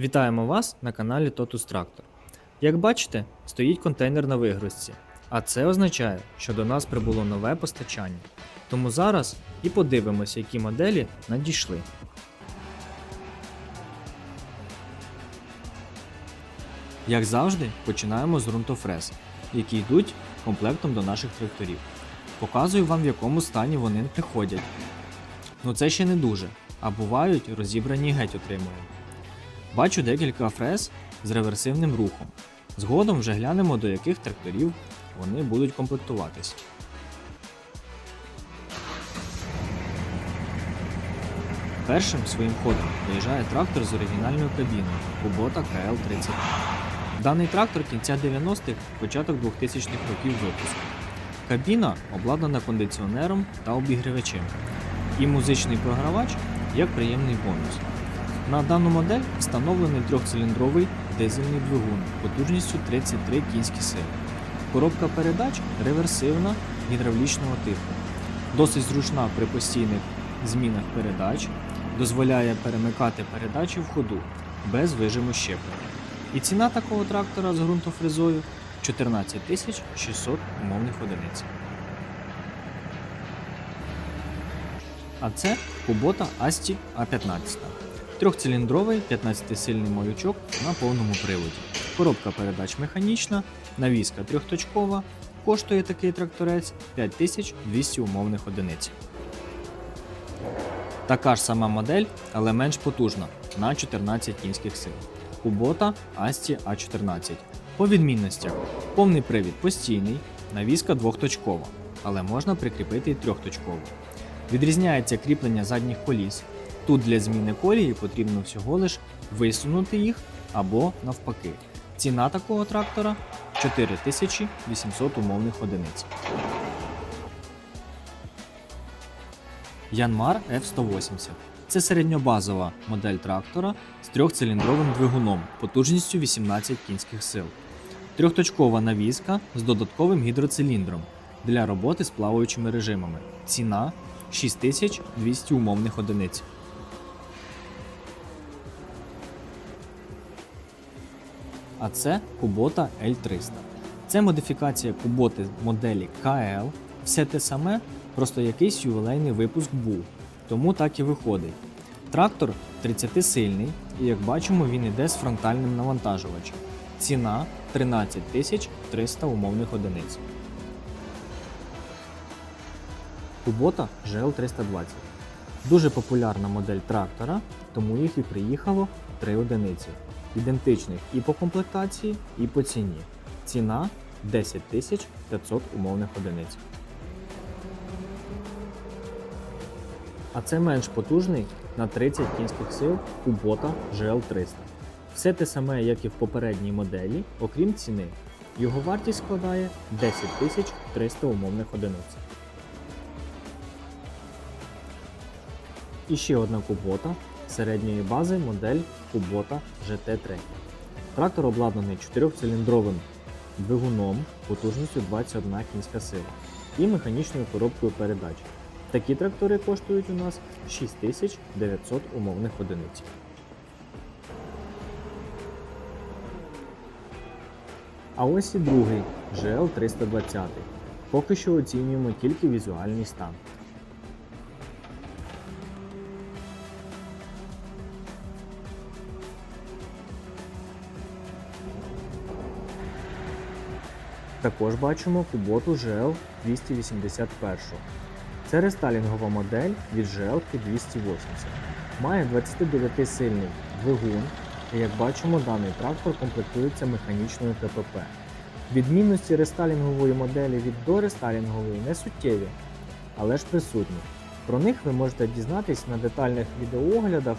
Вітаємо вас на каналі Totus Tractor. Як бачите, стоїть контейнер на вигрузці, а це означає, що до нас прибуло нове постачання. Тому зараз і подивимося, які моделі надійшли. Як завжди, починаємо з ґрунтофрез, які йдуть комплектом до наших тракторів. Показую вам, в якому стані вони приходять. Ну це ще не дуже, а бувають розібрані геть отримуємо. Бачу декілька фрез з реверсивним рухом. Згодом вже глянемо, до яких тракторів вони будуть комплектуватись. Першим своїм ходом виїжджає трактор з оригінальною кабіною Kubota KL-30. Даний трактор кінця 90-х, початок 2000-х років випуску. Кабіна обладнана кондиціонером та обігрівачем. І музичний програвач як приємний бонус. На дану модель встановлений трьохциліндровий дизельний двигун потужністю 33 кінські сили. Коробка передач реверсивна гідравлічного типу. Досить зручна при постійних змінах передач, дозволяє перемикати передачі в ходу без вижиму щеплення. І ціна такого трактора з ґрунтофрезою 14 600 умовних одиниць. А це Kubota Asti A15. Трьохциліндровий 15-сильний малючок на повному приводі. Коробка передач механічна, навіска трьохточкова. Коштує такий тракторець 5200 умовних одиниць. Така ж сама модель, але менш потужна на 14 кінських сил. Kubota Asti A14. По відмінностях повний привід постійний, навіска двохточкова, але можна прикріпити і трьохточкову. Відрізняється кріплення задніх коліс. Тут для зміни колії потрібно всього лиш висунути їх або навпаки. Ціна такого трактора 4800 умовних одиниць. Янмар F180. Це середньобазова модель трактора з трьохциліндровим двигуном потужністю 18 кінських сил. Трьохточкова навіска з додатковим гідроциліндром для роботи з плаваючими режимами. Ціна 6200 умовних одиниць. А це Kubota L300. Це модифікація Kubota моделі KL. Все те саме, просто якийсь ювілейний випуск був. Тому так і виходить. Трактор 30-сильний, і як бачимо, він іде з фронтальним навантажувачем. Ціна 13 300 умовних одиниць. Kubota GL320. Дуже популярна модель трактора, тому їх і приїхало 3 одиниці. Ідентичних і по комплектації, і по ціні. Ціна 10 500 умовних одиниць. А це менш потужний на 30 кінських сил Kubota GL300. Все те саме, як і в попередній моделі, окрім ціни. Його вартість складає 10 300 умовних одиниць. І ще одна Kubota середньої бази модель Kubota GT3. Трактор обладнаний 4-циліндровим двигуном потужністю 21 кінська сила і механічною коробкою передач. Такі трактори коштують у нас 6900 умовних одиниць. А ось і другий GL320. Поки що оцінюємо тільки візуальний стан. Також бачимо Kubota GL 281. Це рестайлінгова модель від GL 280. Має 29-сильний двигун, і як бачимо, даний трактор комплектується механічною КПП. Відмінності рестайлінгової моделі від дорестайлінгової не суттєві, але ж присутні. Про них ви можете дізнатись на детальних відеооглядах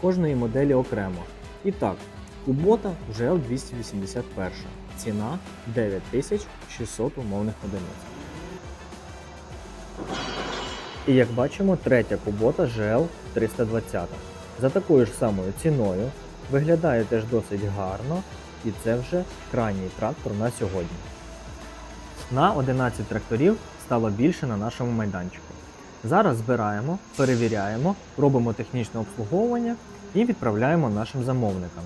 кожної моделі окремо. І так, Kubota GL 281. Ціна 9600 умовних одиниць. І як бачимо, третя Kubota GL 320. За такою ж самою ціною виглядає теж досить гарно, і це вже крайній трактор на сьогодні. На 11 тракторів стало більше на нашому майданчику. Зараз збираємо, перевіряємо, робимо технічне обслуговування і відправляємо нашим замовникам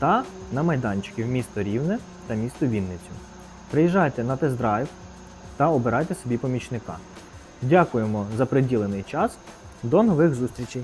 та на майданчики в місто Рівне та місто Вінницю. Приїжджайте на тест-драйв та обирайте собі помічника. Дякуємо за приділений час. До нових зустрічей!